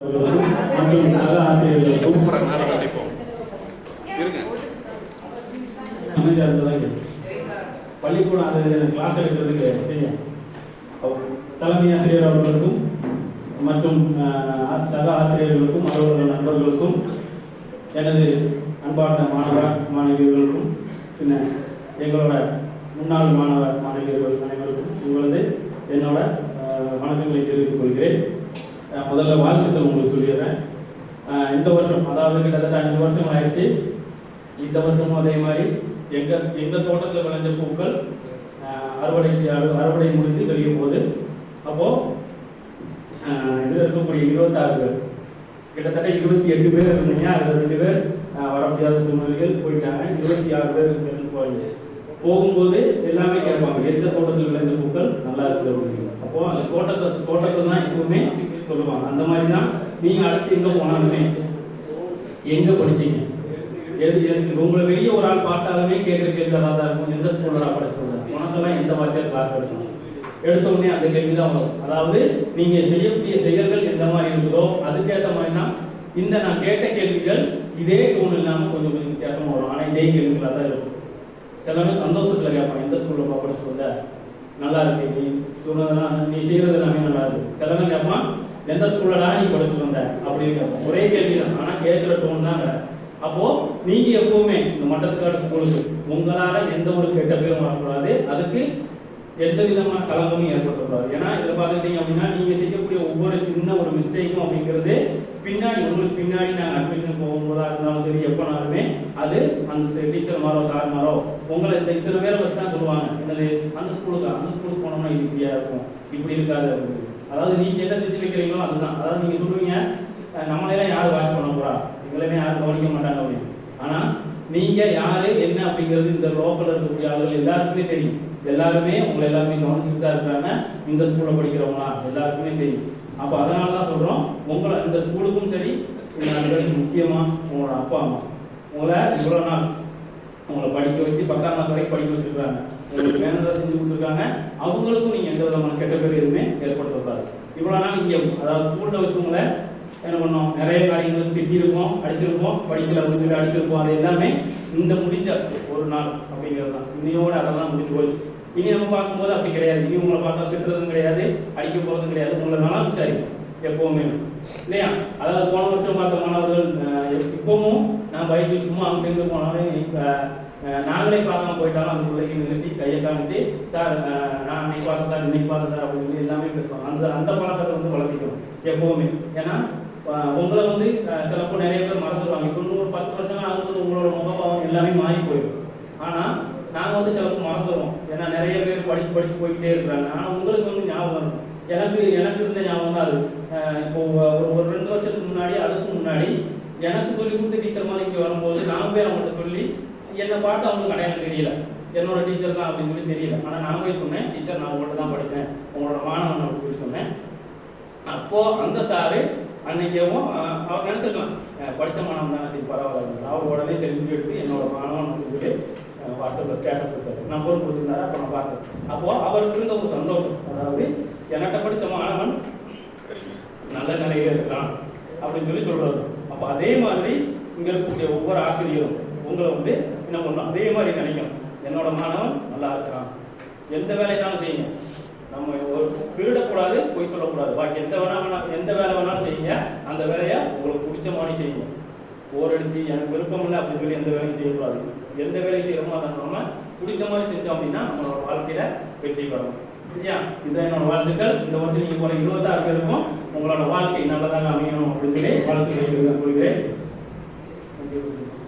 மற்றும் சக ஆசிரியர்களுக்கும் கூப்பிட்றேன் நேரம் நடிப்போம் கிளாஸ் எடுக்கிறதுக்கு செய்யும் தலைமை ஆசிரியர் அவர்களுக்கும் மற்றும் அஹ், சக ஆசிரியர்களுக்கும் அலுவலக நண்பர்களுக்கும் எனது அன்பார்ந்த மாணவ மாணவியர்களுக்கும் பின்ன எங்களோட முன்னாள் மாணவ மாணவியர்கள் முதல்ல வாழ்த்துக்கள் உங்களுக்கு சொல்லிடுறேன். இந்த வருஷம் அதாவது கிட்டத்தட்ட அஞ்சு வருஷம் ஆயிடுச்சு. இந்த வருஷமும் அதே மாதிரி எங்கள் எங்கள் தோட்டத்தில் விளைஞ்ச பூக்கள் அறுவடை அறுவடைக்கு அறுவடை முடிந்து தெரியும் போது அப்போது இதில் இருக்கக்கூடிய இருபத்தாறு பேர் கிட்டத்தட்ட இருபத்தி எட்டு பேர் இருந்தீங்க அதில் ரெண்டு பேர் வர முடியாத சூழ்நிலைகள் போயிட்டாங்க. இருபத்தி ஆறு பேர் இருந்து போயிங்க போகும்போது எல்லாமே கேட்பாங்க எந்த தோட்டத்தில் விளைந்த பூக்கள் நல்லா இருக்குது அப்படின்னு. அப்போது அந்த தோட்டத்தை தோட்டத்தை தான் எப்பவுமே சொல்லுவாங்க. அந்த மாதிரி தான் நீங்க அடுத்து எங்க போனாலுமே எங்க படிச்சீங்க? எது எது- உங்களை வெளியே ஒரு ஆள் பார்த்தாலுமே கேட்குற கேள்வி அதான் தான் இருக்கும். எந்த ஸ்கூலில் படிச்சு சொல்றேன் உனக்கெல்லாம் எந்த வாத்தியார் கிளாஸ் எடுக்கணும்? எடுத்த உடனே அந்த கேள்வி தான் வரும். அதாவது நீங்கள் செய்யக்கூடிய செயல்கள் எந்த மாதிரி இருக்குதோ அதுக்கேற்ற மாதிரி தான் இந்த நான் கேட்ட கேள்விகள் இதே டோன் இல்லாமல் கொஞ்சம் கொஞ்சம் வித்தியாசமாக வரும். ஆனால் இதே கேள்விகளாக தான் இருக்கும். சிலமே சந்தோஷத்தில் கேட்பான் எந்த ஸ்கூலில் படிச்சு சொல்ல நல்லா இருக்கு நீ சொன்னதெல்லாம் நீ செய்யறது எல்லாமே நல்லா இருக்கு. சிலவன் கேட்பான் எந்த ஸ்கூல்லடா நீ படிச்சு வந்த அப்படின்னு ஒரே கேள்வி தான் ஆனால் கேட்குற டோன் தான் அப்போ நீங்க எப்பவுமே இந்த மட்டஸ்காடு ஸ்கூலுக்கு உங்களால எந்த ஒரு கெட்ட பேரும் வரக்கூடாது. அதுக்கு எந்த விதமான கலங்கமும் ஏற்படக்கூடாது. ஏன்னா இதில் பார்த்துக்கிட்டீங்க அப்படின்னா நீங்க செய்யக்கூடிய ஒவ்வொரு சின்ன ஒரு மிஸ்டேக்கும் அப்படிங்கிறது பின்னாடி உங்களுக்கு பின்னாடி நாங்கள் அட்மிஷன் போகும்போதா இருந்தாலும் சரி எப்போனாலுமே அது அந்த டீச்சர் மாரோ சார் மாரோ உங்களை இந்த இத்தனை பேரை வச்சு தான் சொல்லுவாங்க. என்னது? அந்த ஸ்கூலுக்கு அந்த ஸ்கூலுக்கு போனோம்னா இது இப்படியா இருக்கும்? இப்படி இருக்காது அப்படின்னு. அதாவது நீங்க என்ன செஞ்சு வைக்கிறீங்களோ அதுதான். அதாவது நீங்க சொல்லுவீங்க அஹ் நம்மளையெல்லாம் யார் வாட்ச் பண்ண போறா எங்களையுமே யாரும் கவனிக்க மாட்டாங்க அப்படின்னு. ஆனா நீங்க யாரு என்ன அப்படிங்கிறது இந்த லோக்கல்ல இருக்கக்கூடிய ஆளுகள் எல்லாருக்குமே தெரியும். எல்லாருமே உங்களை எல்லாருமே கவனிச்சுட்டு தான் இருக்கிறாங்க இந்த ஸ்கூல்ல படிக்கிறவங்களா எல்லாருக்குமே தெரியும். அப்போ அதனால தான் சொல்கிறோம் உங்களை இந்த ஸ்கூலுக்கும் சரி இந்த முக்கியமாக உங்களோட அப்பா அம்மா. உங்களை இவ்வளோ நாள் உங்களை படிக்க வச்சு பத்தாம் கிளாஸ் வரைக்கும் படிக்க வச்சுருக்காங்க. உங்களுக்கு மேனதாக செஞ்சு கொடுத்துருக்காங்க. அவங்களுக்கும் நீங்கள் எந்த விதமான கெட்ட பேர் எதுவுமே இவ்வளோ நாள் இங்கே அதாவது ஸ்கூலில் வச்சவங்கள என்ன பண்ணோம்? நிறைய காரியங்கள் திட்டிருப்போம் அடிச்சிருப்போம் படிக்கல வந்து அடிச்சிருப்போம் அது எல்லாமே இந்த முடிஞ்ச ஒரு நாள் அப்படிங்கிறது தான். இன்னையோட அதெல்லாம் முடிஞ்சு போச்சு. இனி நம்ம பார்க்கும்போது அப்படி கிடையாது. இனி உங்களை பார்த்தா சுற்றுறதும் கிடையாது அடிக்க போகிறதும் கிடையாது. உங்களை நலம் சரி எப்போவுமே. இல்லையா? அதாவது போன வருஷம் பார்த்த மாணவர்கள் இப்போவும் நான் பைக்கில் சும்மா அங்கே இருந்து போனாலும் இப்போ நாங்களே பார்க்காம போயிட்டாலும் அந்த பிள்ளைக்கு நிறுத்தி கையை காமிச்சு சார் நான் அன்னைக்கு பார்த்தேன் சார் இன்னைக்கு பார்த்தேன் சார் அப்படின்னு சொல்லி எல்லாமே பேசுவாங்க. அந்த அந்த பழக்கத்தை வந்து வளர்த்திக்கணும் எப்பவுமே. ஏன்னா உங்களை வந்து சிலப்போ நிறைய பேர் மறந்துடுவாங்க இப்போ இன்னும் ஒரு பத்து வருஷம் ஆகும்போது உங்களோட முகபாவம் எல்லாமே மாறி போயிடும். ஆனால் நாங்கள் வந்து சிலப்போ மறந்துடுவோம் ஏன்னா நிறைய பேர் படித்து படித்து போய்கிட்டே இருக்கிறாங்க. ஆனால் உங்களுக்கு வந்து ஞாபகம் வரும். எனக்கு எனக்கு இருந்த ஞாபகம் தான் அது. இப்போ ஒரு ரெண்டு வருஷத்துக்கு முன்னாடி அதுக்கு முன்னாடி எனக்கு சொல்லி கொடுத்த டீச்சர் மாதிரி இங்கே வரும்போது நான் போய் அவங்கள்ட்ட சொல்லி என்னை பார்த்து அவங்களுக்கு அடையாளம் தெரியல. என்னோட டீச்சர் தான் அப்படின்னு சொல்லி தெரியல. ஆனால் நான் போய் சொன்னேன் டீச்சர் நான் உங்கள்கிட்ட தான் படித்தேன். உங்களோட மாணவன் அப்படின்னு சொல்லி சொன்னேன். அப்போது அந்த சாரு அன்னைக்கேவும் அவர் நினச்சிருக்கலாம். படித்த மாணவன் தானே சரி பரவாயில்ல. அவர் உடனே செல்ஃபி எடுத்து என்னோட மாணவன் சொல்லிட்டு வாட்ஸ்அப்பில் ஸ்டேட்டஸ் கொடுத்தாரு. நம்பர் கொடுத்துருந்தாரு அப்போ நான் பார்த்தேன். அப்போது அவருக்கு இருந்த ஒரு சந்தோஷம். அதாவது என்கிட்ட படித்த மாணவன் நல்ல நிலையில் இருக்கான். அப்படின்னு சொல்லி சொல்றாரு. அப்போ அதே மாதிரி இங்கே இருக்கக்கூடிய ஒவ்வொரு ஆசிரியரும் உங்களை வந்து என்ன பண்ணணும்? அதே மாதிரி நினைக்கணும். என்னோட மாணவன் நல்லா இருக்கிறான். எந்த வேலைனாலும் செய்யுங்க. நம்ம ஒரு திருடக்கூடாது பொய் சொல்லக்கூடாது. பாக்கி எந்த வேணா வேணா எந்த வேலை வேணாலும் செய்யுங்க. அந்த வேலையை உங்களுக்கு பிடிச்ச மாதிரி செய்யுங்க. போர் அடிச்சு எனக்கு விருப்பம் இல்லை அப்படின்னு சொல்லி எந்த வேலையும் செய்யக்கூடாது. எந்த வேலையும் செய்யறோமோ அதை நம்ம பிடிச்ச மாதிரி செஞ்சோம் அப்படின்னா நம்மளோட வாழ்க்கையில வெற்றி பெறணும் சரியா இதுதான் என்னோட வாழ்த்துக்கள் இந்த வருஷம் நீங்க போன இருபத்தாறு பேருக்கும் உங்களோட வாழ்க்கை நல்லதாக அமையணும் அப்படின்னு சொல்லி வாழ்த்துக்களை கொள்கிறேன் Thank you.